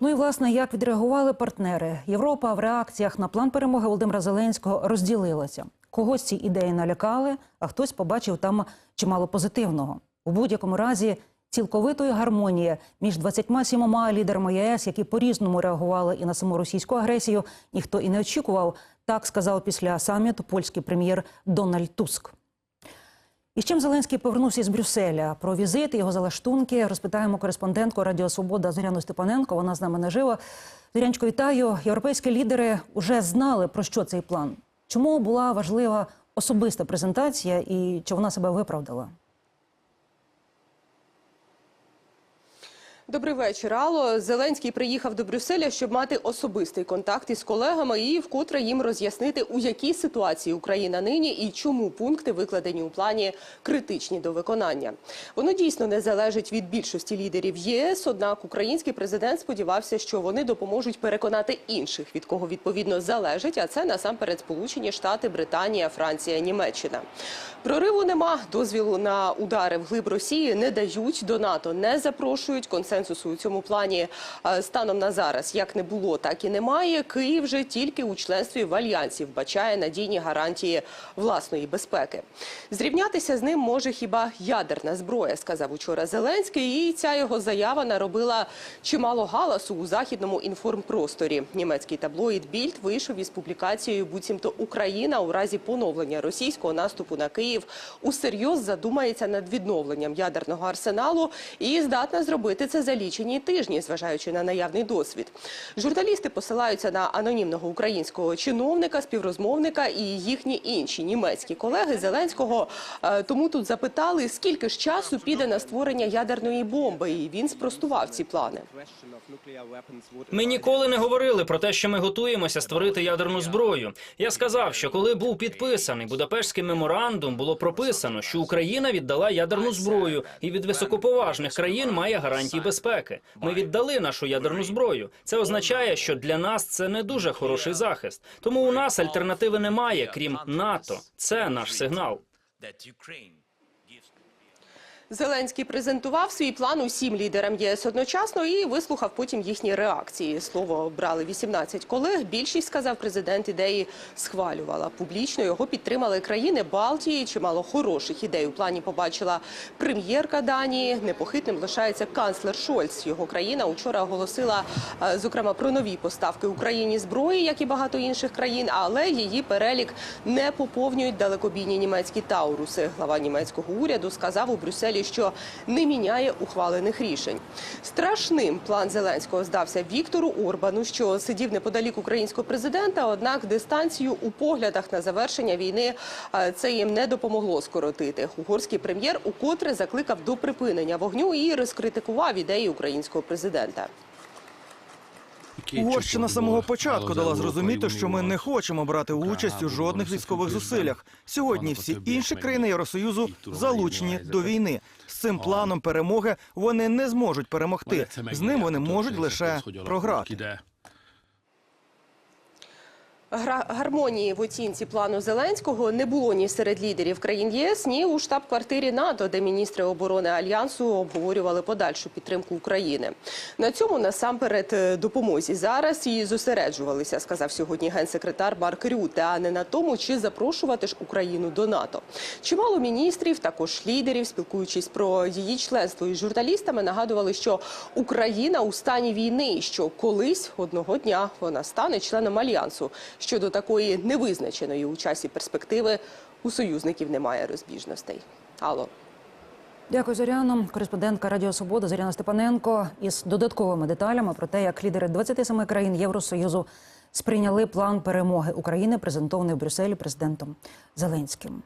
Ну і власне, як відреагували партнери? Європа в реакціях на план перемоги Володимира Зеленського розділилася. Когось ці ідеї налякали, а хтось побачив там чимало позитивного. У будь-якому разі цілковитої гармонії між 27 лідерами ЄС, які по-різному реагували і на саму російську агресію, ніхто і не очікував. Так сказав після саміту польський прем'єр Дональд Туск. І з чим Зеленський повернувся з Брюсселя? Про візит його залаштунки розпитаємо кореспондентку Радіо Свобода Зоряну Степаненко. Вона з нами наживо. Зорянчко, вітаю. Європейські лідери вже знали про що цей план. Чому була важлива особиста презентація і чи вона себе виправдала? Добрий вечір, Алло. Зеленський приїхав до Брюсселя, щоб мати особистий контакт із колегами і вкотре їм роз'яснити, у якій ситуації Україна нині і чому пункти, викладені у плані, критичні до виконання. Воно дійсно не залежить від більшості лідерів ЄС. Однак український президент сподівався, що вони допоможуть переконати інших, від кого відповідно залежить. А це насамперед Сполучені Штати, Британія, Франція, Німеччина. Прориву нема. Дозвілу на удари вглиб Росії не дають. До НАТО не запрошують. Консенсусу у цьому плані е, станом на зараз як не було, так і немає. Київ же тільки у членстві в альянсі вбачає надійні гарантії власної безпеки. Зрівнятися з ним може хіба ядерна зброя, сказав учора Зеленський. І ця його заява наробила чимало галасу у західному інформпросторі. Німецький таблоїд Більд вийшов із публікацією, буцімто Україна у разі поновлення російського наступу на Київ усерйоз задумається над відновленням ядерного арсеналу і здатна зробити це за лічені тижні, зважаючи на наявний досвід. Журналісти посилаються на анонімного українського чиновника, співрозмовника і їхні інші німецькі колеги Зеленського. Е, Тому тут запитали, скільки ж часу піде на створення ядерної бомби, і він спростував ці плани. Ми ніколи не говорили про те, що ми готуємося створити ядерну зброю. Я сказав, що коли був підписаний Будапештський меморандум, було прописано, що Україна віддала ядерну зброю і від високоповажних країн має гарантії безпеки. Ми віддали нашу ядерну зброю. Це означає, що для нас це не дуже хороший захист. Тому у нас альтернативи немає, крім НАТО. Це наш сигнал. Зеленський презентував свій план усім лідерам ЄС одночасно і вислухав потім їхні реакції. Слово брали 18 колег. Більшість сказав президент ідеї схвалювала. Публічно його підтримали країни Балтії. Чимало хороших ідей у плані побачила прем'єрка Данії. Непохитним лишається канцлер Шольц. Його країна учора оголосила е, зокрема про нові поставки Україні зброї, як і багато інших країн, але її перелік не поповнюють далекобійні німецькі тауруси. Глава німецького уряду сказав у Брюсселі, що не міняє ухвалених рішень. Страшним план Зеленського здався Віктору Орбану, що сидів неподалік українського президента. Однак дистанцію у поглядах на завершення війни е, це їм не допомогло скоротити. Угорський прем'єр укотре закликав до припинення вогню і розкритикував ідеї українського президента. Угорщина з самого початку дала зрозуміти, що ми не хочемо брати участь у жодних військових зусиллях. Сьогодні всі інші країни Євросоюзу залучені до війни. З цим планом перемоги вони не зможуть перемогти. З ним вони можуть лише програти. Гармонії в оцінці плану Зеленського не було ні серед лідерів країн ЄС, ні у штаб-квартирі НАТО, де міністри оборони альянсу обговорювали подальшу підтримку України. На цьому насамперед е, допомозі зараз і зосереджувалися, сказав сьогодні генсекретар Марк Рюте, а не на тому, чи запрошувати ж Україну до НАТО. Чимало міністрів, також лідерів, спілкуючись про її членство із журналістами, нагадували, що Україна у стані війни, що колись одного дня вона стане членом альянсу. Щодо такої невизначеної у часі перспективи у союзників немає розбіжностей. Алло. Дякую, Зоряно. Кореспондентка Радіо Свобода Зоряна Степаненко із додатковими деталями про те, як лідери 27 країн Євросоюзу сприйняли план перемоги України, презентований в Брюсселі президентом Зеленським.